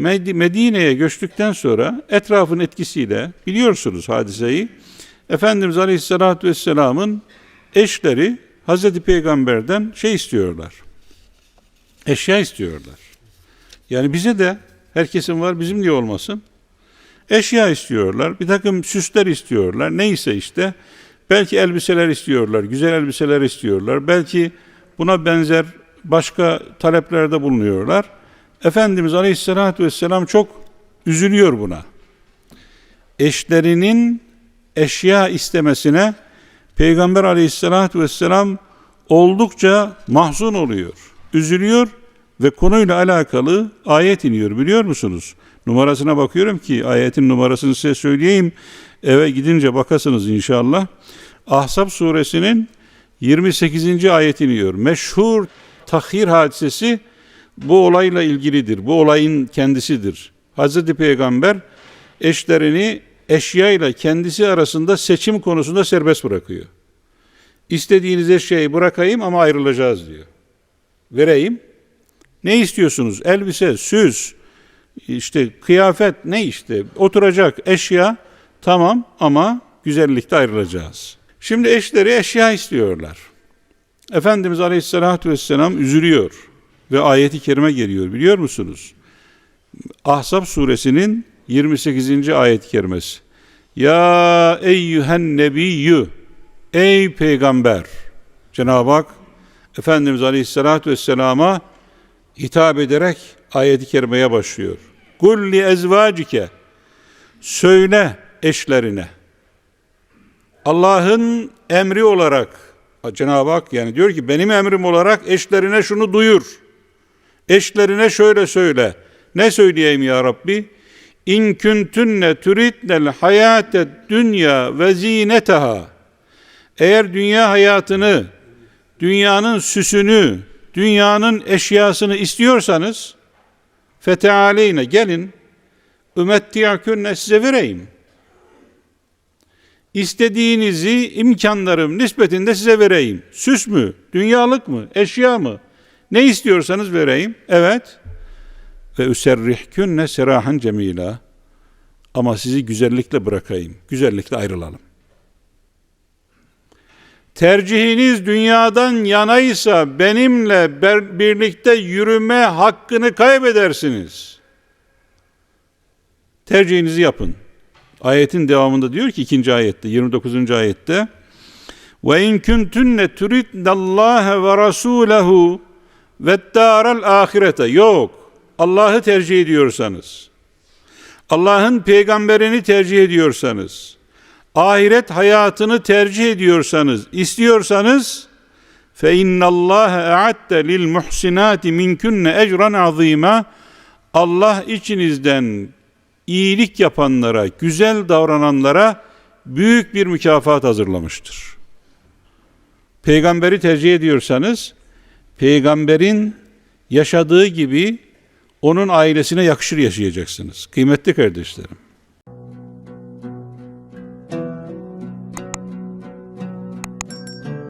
Med- Medine'ye göçtükten sonra etrafın etkisiyle biliyorsunuz hadiseyi. Efendimiz Aleyhisselatü Vesselam'ın eşleri Hazreti Peygamber'den şey istiyorlar. Eşya istiyorlar. Yani bize de herkesin var bizim niye olmasın? Eşya istiyorlar, bir takım süsler istiyorlar, neyse işte. Belki elbiseler istiyorlar, güzel elbiseler istiyorlar. Belki buna benzer başka taleplerde bulunuyorlar. Efendimiz Aleyhisselatü Vesselam çok üzülüyor buna. Eşlerinin eşya istemesine Peygamber Aleyhisselatü Vesselam oldukça mahzun oluyor, üzülüyor ve konuyla alakalı ayet iniyor biliyor musunuz? Numarasına bakıyorum ki ayetin numarasını size söyleyeyim. Eve gidince bakasınız inşallah. Ahzab suresinin 28. ayet iniyor. Meşhur tahhir hadisesi bu olayla ilgilidir. Bu olayın kendisidir. Hazreti Peygamber eşlerini eşyayla kendisi arasında seçim konusunda serbest bırakıyor. İstediğiniz eşyayı bırakayım ama ayrılacağız diyor. Vereyim. Ne istiyorsunuz? Elbise, süs, işte kıyafet ne işte oturacak eşya tamam ama güzellikte ayrılacağız. Şimdi eşleri eşya istiyorlar. Efendimiz Aleyhisselatü Vesselam üzülüyor ve ayeti kerime geliyor biliyor musunuz? Ahzab suresinin 28. ayet-i kerimesi. Ya eyyühen nebiyyü Ey peygamber Cenab-ı Hak Efendimiz Aleyhisselatü Vesselam'a hitap ederek ayeti kerimeye başlıyor. Kul li ezvacike söyle eşlerine. Allah'ın emri olarak Cenab-ı Hak yani diyor ki benim emrim olarak eşlerine şunu duyur. Eşlerine şöyle söyle. Ne söyleyeyim ya Rabbi? İn kuntunne turidnel hayate dünya ve zineteha. Eğer dünya hayatını, dünyanın süsünü, dünyanın eşyasını istiyorsanız fetealeyne gelin ümmettiyakünne size vereyim. İstediğinizi imkanlarım nispetinde size vereyim. Süs mü, dünyalık mı, eşya mı? Ne istiyorsanız vereyim. Evet. Ve üserrihkünne serahan cemila. Ama sizi güzellikle bırakayım. Güzellikle ayrılalım. Tercihiniz dünyadan yanaysa benimle birlikte yürüme hakkını kaybedersiniz. Tercihinizi yapın. Ayetin devamında diyor ki ikinci ayette 29. ayette ve in kuntunne turidnallaha ve rasulehu ve daral ahirete yok. Allah'ı tercih ediyorsanız Allah'ın peygamberini tercih ediyorsanız ahiret hayatını tercih ediyorsanız, istiyorsanız fe innallaha a'atte lil muhsinati minkunne ecran azima Allah içinizden iyilik yapanlara, güzel davrananlara büyük bir mükafat hazırlamıştır. Peygamberi tercih ediyorsanız peygamberin yaşadığı gibi onun ailesine yakışır yaşayacaksınız. Kıymetli kardeşlerim.